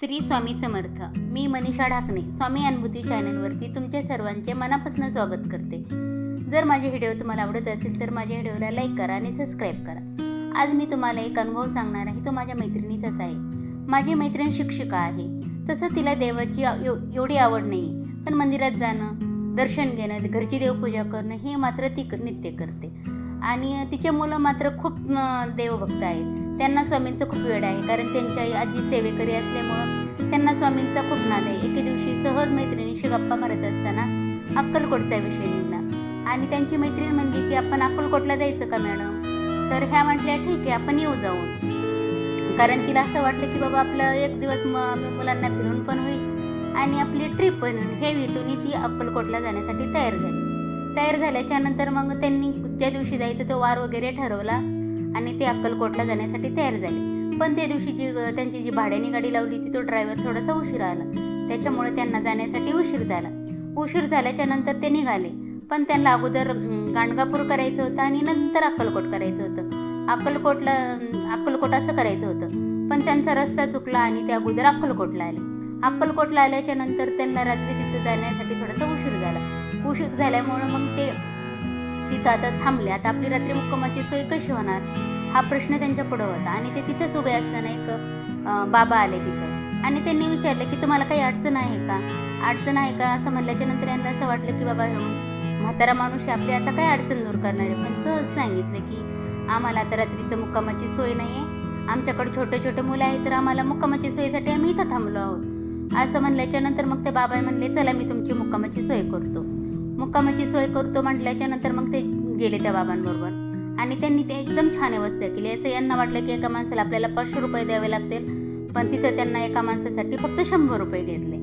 श्री स्वामी समर्थ. मी मनीषा ढाकणे स्वामी अनुभूती चॅनलवरती तुमच्या सर्वांचे मनापासून स्वागत करते. जर माझे व्हिडिओ तुम्हाला आवडत असेल तर माझ्या व्हिडिओला लाईक करा आणि सबस्क्राईब करा. आज मी तुम्हाला एक अनुभव सांगणार आहे तो माझ्या मैत्रिणीचाच आहे. माझी मैत्रीण शिक्षिका आहे. तसं तिला देवाची एवढी आवड नाही पण मंदिरात जाणं दर्शन घेणं घरची देवपूजा करणं हे मात्र ती क- नित्य करते. आणि तिचे मुलं मात्र खूप देवभक्त आहेत. त्यांना स्वामींचं खूप वेळ आहे कारण त्यांची आई आजी सेवेकरी असल्यामुळं त्यांना स्वामींचा खूप नाद आहे. एके दिवशी सहज मैत्रिणीशी गप्पा मारत असताना अक्कलकोटचा विषय निघला. आणि त्यांची मैत्रीण म्हणली की आपण अक्कलकोटला जायचं का मॅडम? तर ह्या म्हटल्या ठीक आहे आपण येऊ जाऊन. कारण तिला असं वाटलं की बाबा आपलं एक दिवस म मुलांना फिरून पण होईल आणि आपली ट्रिप पण हे हेतून ती अक्कलकोटला जाण्यासाठी तयार झाली. तयार झाल्याच्यानंतर मग त्यांनी ज्या दिवशी जायचं तो वार वगैरे ठरवला आणि ते अक्कलकोटला जाण्यासाठी तयार झाले. पण त्या दिवशी जी त्यांची जी भाड्याने गाडी लावली ती तो ड्रायव्हर थोडासा उशीर आला. त्याच्यामुळे त्यांना जाण्यासाठी उशीर झाला. उशीर झाल्याच्यानंतर ते निघाले. पण त्यांना अगोदर गाणगापूर करायचं होतं आणि नंतर अक्कलकोट करायचं होतं. अक्कलकोटला अक्कलकोट असं करायचं होतं. पण त्यांचा रस्ता चुकला आणि ते अगोदर अक्कलकोटला आले. अक्कलकोटला आल्याच्यानंतर त्यांना रात्री तिथं जाण्यासाठी थोडासा उशीर झाला. उशीर झाल्यामुळं मग ते तिथं आता थांबले. आता आपली रात्री मुक्कामाची सोय कशी होणार? हा प्रश्न त्यांच्या पुढं होता. आणि ते तिथंच उभे असताना एक बाबा आले तिथं. आणि त्यांनी विचारलं की तुम्हाला काही अडचण आहे का? अडचण आहे का? असं म्हणल्याच्या नंतर यांना असं वाटलं की बाबा म्हातारा माणूस आपली आता काय अडचण दूर करणार आहे? पण सहज सांगितलं की आम्हाला आता रात्रीचं मुक्कामाची सोय नाही आहे आमच्याकडे छोटे छोटे मुलं आहेत तर आम्हाला मुक्कामाची सोयीसाठी आम्ही इथं थांबलो आहोत. असं म्हणल्याच्या नंतर मग ते बाबा म्हणले चला मी तुमची मुक्कामाची सोय करतो. मुक्कामाची सोय करतो म्हटल्याच्या नंतर मग ते गेले त्या बाबांबरोबर. आणि त्यांनी ते एकदम छान व्यवस्था केली. असं यांना वाटलं की एका माणसाला आपल्याला पाचशे रुपये द्यावे लागतील पण तिथं त्यांना एका माणसासाठी फक्त शंभर रुपये घेतले.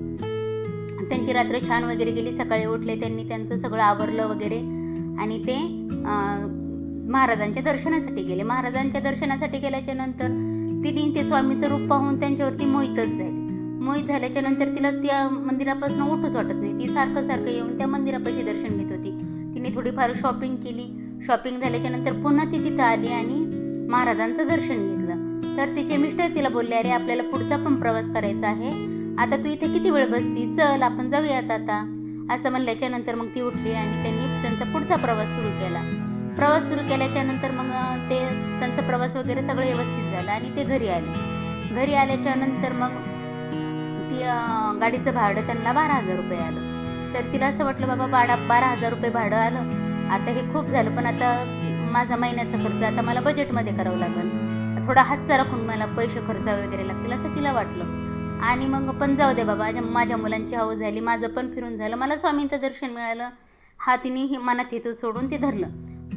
त्यांची रात्र छान वगैरे गेली. सकाळी उठले त्यांनी त्यांचं सगळं आवरलं वगैरे. आणि ते महाराजांच्या दर्शनासाठी गेले. महाराजांच्या दर्शनासाठी गेल्याच्यानंतर तिने ते स्वामीचं रूप पाहून त्यांच्यावरती मोहितच जाईल. मोहित झाल्याच्यानंतर तिला त्या मंदिरापासून उठूच वाटत नाही. ती सारखं सारखं येऊन त्या मंदिरापाशी दर्शन घेत होती. तिने थोडीफार शॉपिंग केली. शॉपिंग झाल्याच्यानंतर पुन्हा ती तिथं आली आणि महाराजांचं दर्शन घेतलं. तर तिचे मिस्टर तिला बोलले अरे आपल्याला पुढचा पण प्रवास करायचा आहे. आता तू इथे किती वेळ बसती? चल आपण जाऊयात आता असं म्हणल्याच्या नंतर मग ती उठली आणि त्यांनी त्यांचा पुढचा प्रवास सुरू केला. प्रवास सुरू केल्याच्यानंतर मग ते त्यांचा प्रवास वगैरे सगळं व्यवस्थित झालं आणि ते घरी आले. घरी आल्याच्यानंतर मग ती गाडीचं भाडं त्यांना बारा हजार रुपये आलं. तर तिला असं वाटलं बाबा बारा बारा हजार रुपये भाडं आलं. आता हे खूप झालं पण आता माझा महिन्याचा खर्च आता मला बजेटमध्ये करावं लागेल. थोडा हातचा राखून मला पैसे खर्च वगैरे लागतील असं तिला वाटलं. आणि मग पण जाऊ दे बाबा माझ्या- माझ्या मुलांची हवं झाली माझं पण फिरून झालं मला स्वामींचं दर्शन मिळालं. हा तिने हे मनात हेतू सोडून ते धरलं.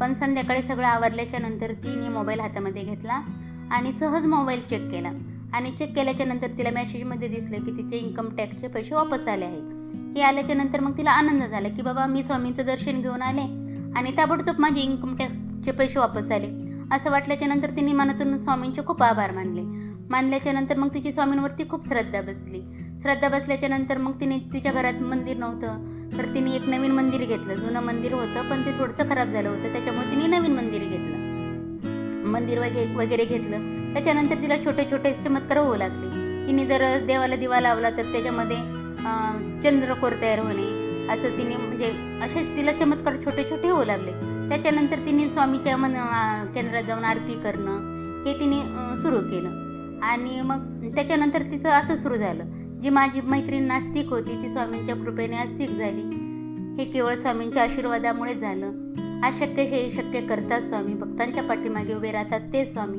पण संध्याकाळी सगळं आवरल्याच्या नंतर तिने मोबाईल हातामध्ये घेतला आणि सहज मोबाईल चेक केला. आणि चेक केल्याच्यानंतर तिला मेसेजमध्ये दिसलं की तिचे इन्कम टॅक्सचे पैसे वापस आले आहेत. हे आल्याच्यानंतर मग तिला आनंद झाला की बाबा मी स्वामींचं दर्शन घेऊन आले आणि ताबडतोब माझे इन्कम टॅक्सचे पैसे वापस आले. असं वाटल्याच्या नंतर तिने मनातून स्वामींचे खूप आभार मानले. मानल्याच्या नंतर मग तिची स्वामींवरती खूप श्रद्धा बसली. श्रद्धा बसल्याच्या नंतर मग तिने तिच्या घरात मंदिर नव्हतं तर तिने एक नवीन मंदिर घेतलं. जुनं मंदिर होतं पण ते थोडंसं खराब झालं होतं त्याच्यामुळे तिने नवीन मंदिर घेतलं. मंदिर वगैरे वगैरे घेतलं. त्याच्यानंतर तिला छोटे छोटे चमत्कार होऊ लागले. तिने जर देवाला दिवा लावला तर त्याच्यामध्ये चंद्रकोर तयार होणे असं तिने म्हणजे असे तिला चमत्कार छोटे छोटे होऊ लागले. त्याच्यानंतर तिने स्वामीच्या मन केंद्रात जाऊन आरती करणं हे तिने सुरू केलं. आणि मग त्याच्यानंतर तिचं असं सुरू झालं. जी माझी मैत्रीण नास्तिक होती ती स्वामींच्या कृपेने आस्तिक झाली. हे केवळ स्वामींच्या आशीर्वादामुळे झालं. अशक्य हे शक्य करतात स्वामी. भक्तांच्या पाठीमागे उभे राहतात ते स्वामी.